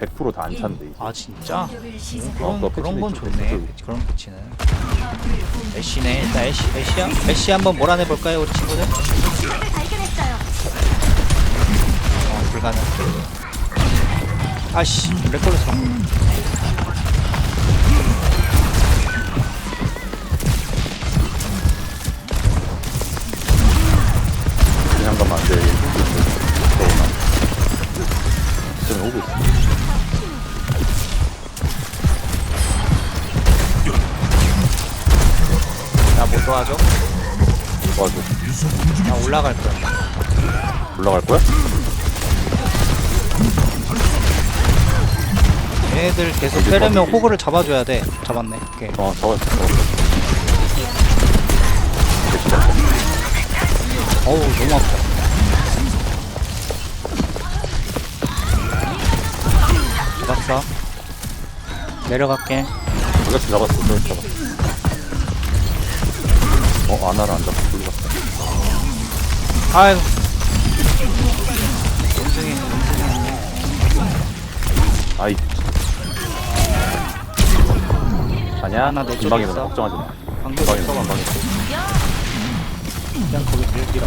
100%다 안 찬대 이제. 아 진짜? 어, 그런 그거 그런 건 있죠, 좋네. 패치. 그런 패치는. 애쉬네. 일단 애쉬 애쉬야 애쉬 한번 몰아내 볼까요 우리 친구들? 어 불가능. 아씨. 그 도와줘? 도와줘. 나 올라갈 거야. 올라갈 거야? 얘네들 계속 여기 거기. 호그를 잡아줘야 돼. 잡았네. 오케이. 어, 잡았어. 잡았어. 잡았어. 어우 너무 아파. 잡았어. 내려갈게. 잡았어. 저같이 잡았어. 어, 아나를 안 잡고 돌리 갔어. 아이고. 원숭이 원숭이. 아이. 아니야, 하나 내 쪽에 금방이 있어. 너 걱정하지 마. 방금 있어. 너 금방이 그냥 거기 들기라.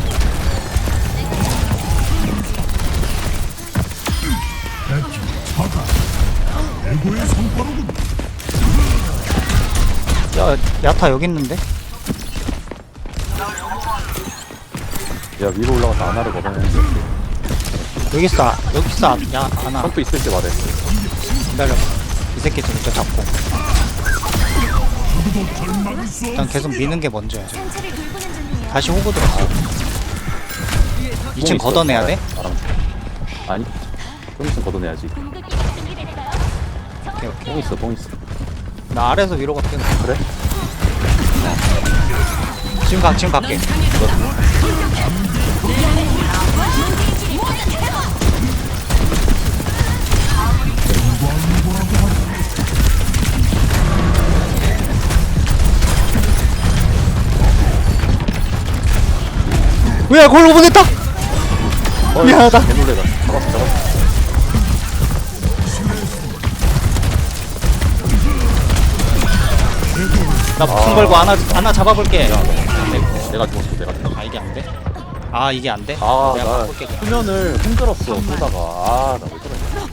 야, 야타 여기 있는데? 야, 위로 올라가서 걷어내는 게 여기 있어, 여기 있어. 야, 하나 점프 있을 때 말해. 기다려봐. 이 새끼 진짜 잡고. 일단 계속 미는 게 먼저야. 다시 호구 들어가. 2층 뽕 있어. 걷어내야 돼? 알아. 아니, 뽕 있으면 걷어내야지. 오케이, 오케이. 뽕 있어, 뽕 있어. 나 아래에서 위로 갈게. 그래? 지금 가, 지금 갈게. 왜 골로 보냈다? 어, 미안하다. 개놀래다. 잡았어, 잡았어. 나 무슨 걸고 하나 하나 잡아볼게. 야, 내, 내가 죽었어, 내가 죽었어. 아 이게 안 돼? 아 이게 안 돼? 아, 내가 나 바꿀게. 그냥. 수면을 흔들었어, 쏘다가. 아, 나 왜 그러냐.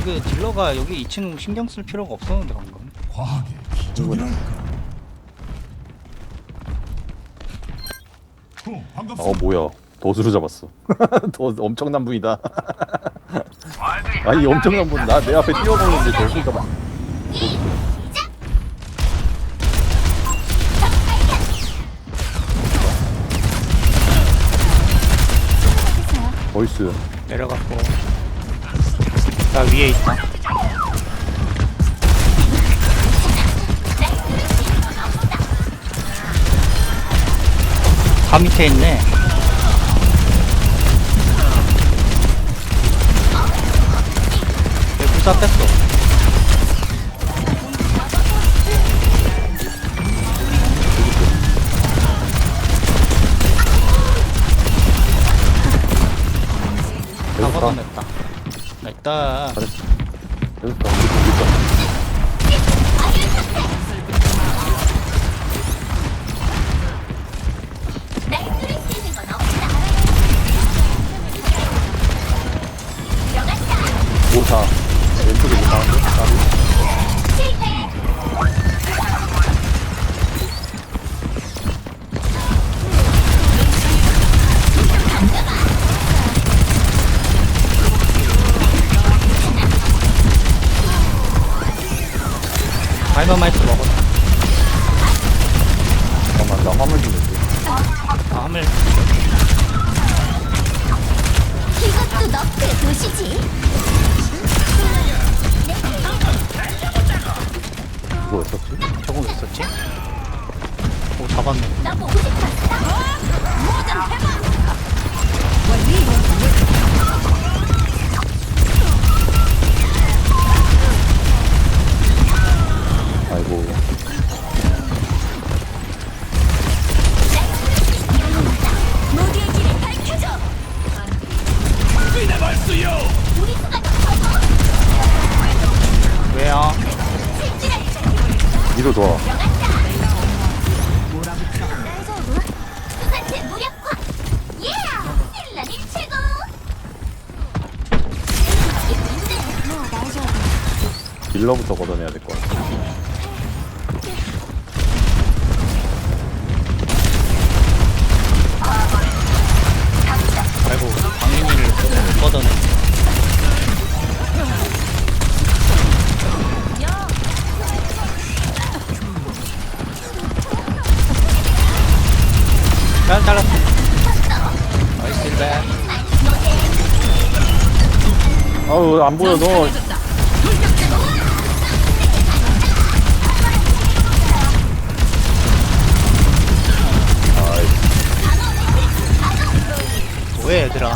이게 딜러가 여기 2층 신경 쓸 필요가 없었는데 방금. 과학의 어. 어, 뭐야. 도수로 잡았어. 더 엄청난 분이다. 아니, 엄청난 분. 나 내 앞에 뛰어보는데 도수가 막. 보이스. 내려갔고. 나 위에 있다. 다 밑에 있네. 내 불사 뺐어. 다 여기서 가. 걷어냈다. 일단 가. 우리 거, 우 오사. 왼쪽에 오사인데? 나비. 다이너마이트 먹어. 잠깐만, 나 화물 좀 내줘. 아, 하물 잡았네. 아이고. 왜요? 위로 도와. 딜러부터 걷어내야 될 것 같아. 아이고 광인이를 뻗어내 잘 잘랐어 나이스 힐백 아우 안 보여 너. 뭐해 얘들아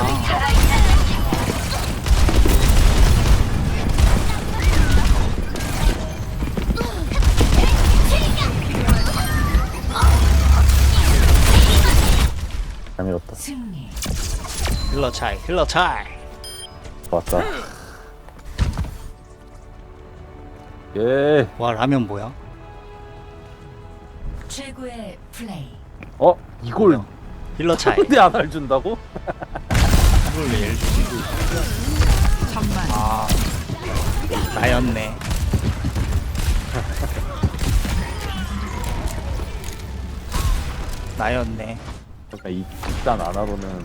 잘 밀었다. 힐러 차이 힐러 차이 왔다. 예. 와 라면 뭐야 최고의 플레이. 어 이걸 힐러 차이. 근데 안 알준다고? 이걸 왜 예를 주지 아 나였네. 나였네. 그러니까 이 일단 아나로는